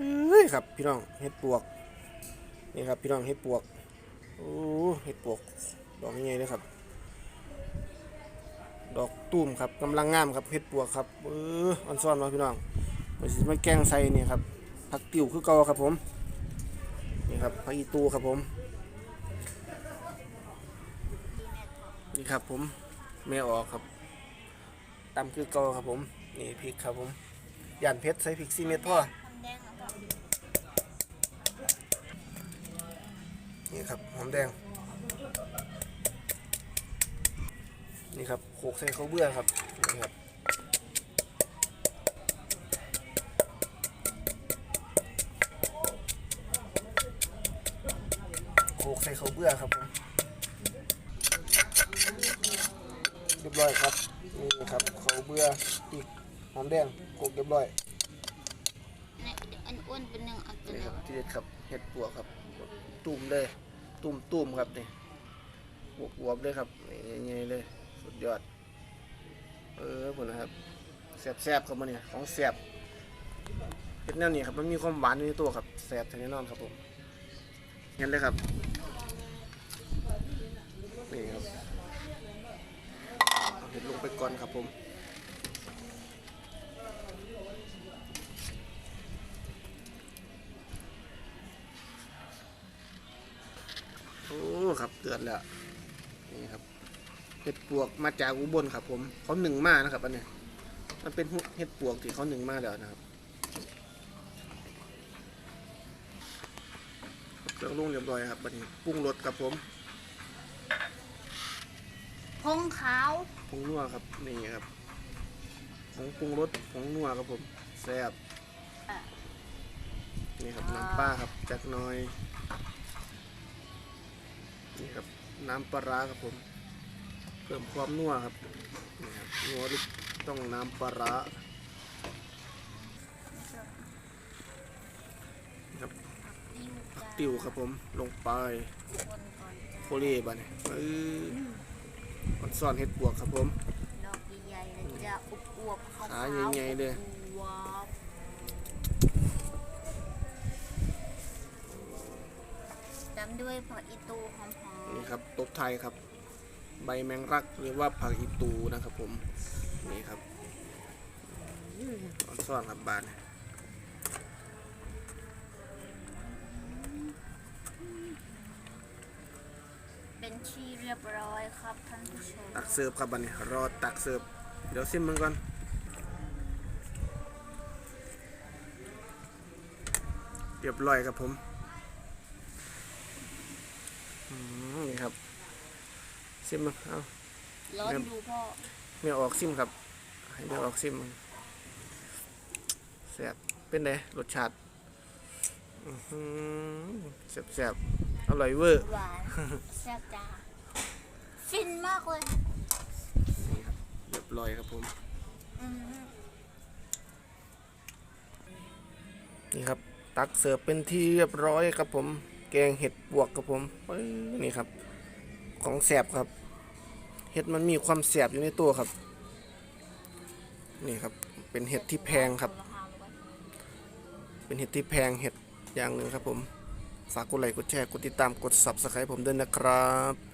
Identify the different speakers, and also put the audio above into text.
Speaker 1: เฮ้ยครับพี่น้องเห็ดปวกนี่ครับพี่น้องเห็ดปวกโอ้เห็ดปวกดอกยังไงเลยครับ ดอกตุ้มครับกำลังงามครับเห็ดปวกครับเอออ่อนซ่อนมาพี่น้องมันสิมาแกงใส่นี่ครับผักติ๋วคือเกาครับผมนี่ครับผักอีตูครับผมนี่ครับผมแม่ออกครับตำคือเกาครับผมนี่พริกครับผมย่านเพชรใส่พริกซีเม็ดพ่อ นี่ครับหอมแดง นี่ครับโขลกใส่ข้าวเบื่อครับนี่ครับโขลกใส่ข้าวเบื่อครับผมเรียบร้อยครับนี่ครับข้าวเบื่ออีกหอมแดงโขลกเรียบร้อย
Speaker 2: เนี่ยอันอ้วนเป็นหนึ่งอันตัว
Speaker 1: นี่
Speaker 2: ห
Speaker 1: ค
Speaker 2: นึ่
Speaker 1: รั
Speaker 2: ง
Speaker 1: บที่เด็ดครับเห็ดปัวครับ ตุ่มเลย ตุ่มตุ่มครับนี่บวบวบๆเลยครับนี่ยังไงเลย สุดยอด เออผลนะครับแซบแซบครับมันเนี่ยของแซบเห็ดแนวนี้ครับมันมีความหวานอยู่ในตัวครับแซบแท้แน่นอนครับผมเห็นเลยครับนี่ครับเอาเห็ดลงไปก่อนครับผม โอ้ครับเดือดแล้วนี่ครับเห็ดปวกมาจากอุบลครับ ผมเขาหนึ่งมานะครับ อันเนี้ยมันเป็นเห็ดปวกที่เขาหนึ่งมาแล้วนะครับเครื่องลงเรียบร้อยครับบัดนี้ปรุงรสครับผม
Speaker 2: พงขาว
Speaker 1: ผงนัวครับนี่ครับผงปรุงรสผงนัวครับผมแซ่บนี่ครับน้ำปลาครับจักหน้อย นี่ครับน้ำปลาร้าครับผม เพิ่มความนัวครับนี่ครับนัวนี่ต้องน้ำปลาร้าครับ
Speaker 2: ติ้วจ้า
Speaker 1: ติวครับผมลงไป
Speaker 2: คนก่อนจ้า
Speaker 1: โคเล่บ้านี่เออมันซ่อนเห็ดปวกครับผม
Speaker 2: ดอกใหญ่ๆเลยจ้าอุบอวบๆขาว
Speaker 1: ขา
Speaker 2: ๆ
Speaker 1: ใหญ่ๆเลย
Speaker 2: ด้วยผักอีตูหอม
Speaker 1: นี่ครับตบไทยครับ ใบแมงรักหรือว่าผักอีตูนะครับ ผมนี่ครับมันซ่อนครับบาน
Speaker 2: ๆเป็นที่เรียบร้อยครับท่านผู้ชม
Speaker 1: ตักเสิร์ฟครับบันนี้รอตักเสิร์ฟเดี๋ยวซิมมึงก่อนเรียบร้อยครับผม อืมนี่ครับซิมมึงเอา
Speaker 2: ร้อนดูพ่อ
Speaker 1: ไม่ออกซิมครับให้ไม่ออกซิมมึงแซ่บเป็นไงรสชาติอื้อหือแซ่บแซ่บๆอร่อยเวอร์
Speaker 2: หวานแซ่บจ้าฟินมากเลย
Speaker 1: นี่ครับเรียบร้อยครับผม
Speaker 2: อืม
Speaker 1: นี่ครับ ตักเสิร์ฟเป็นที่เรียบร้อยครับผม แกงเห็ดบวกครับผมนี่ครับ ของแสบครับ เห็ดมันมีความแสบอยู่ในตัวครับ นี่ครับ เป็นเห็ดที่แพงครับ เป็นเห็ดที่แพงเห็ดอย่างหนึ่งครับผม ฝากกดไลค์กดแชร์กดติดตามกด subscribe ผมด้วยนะครับ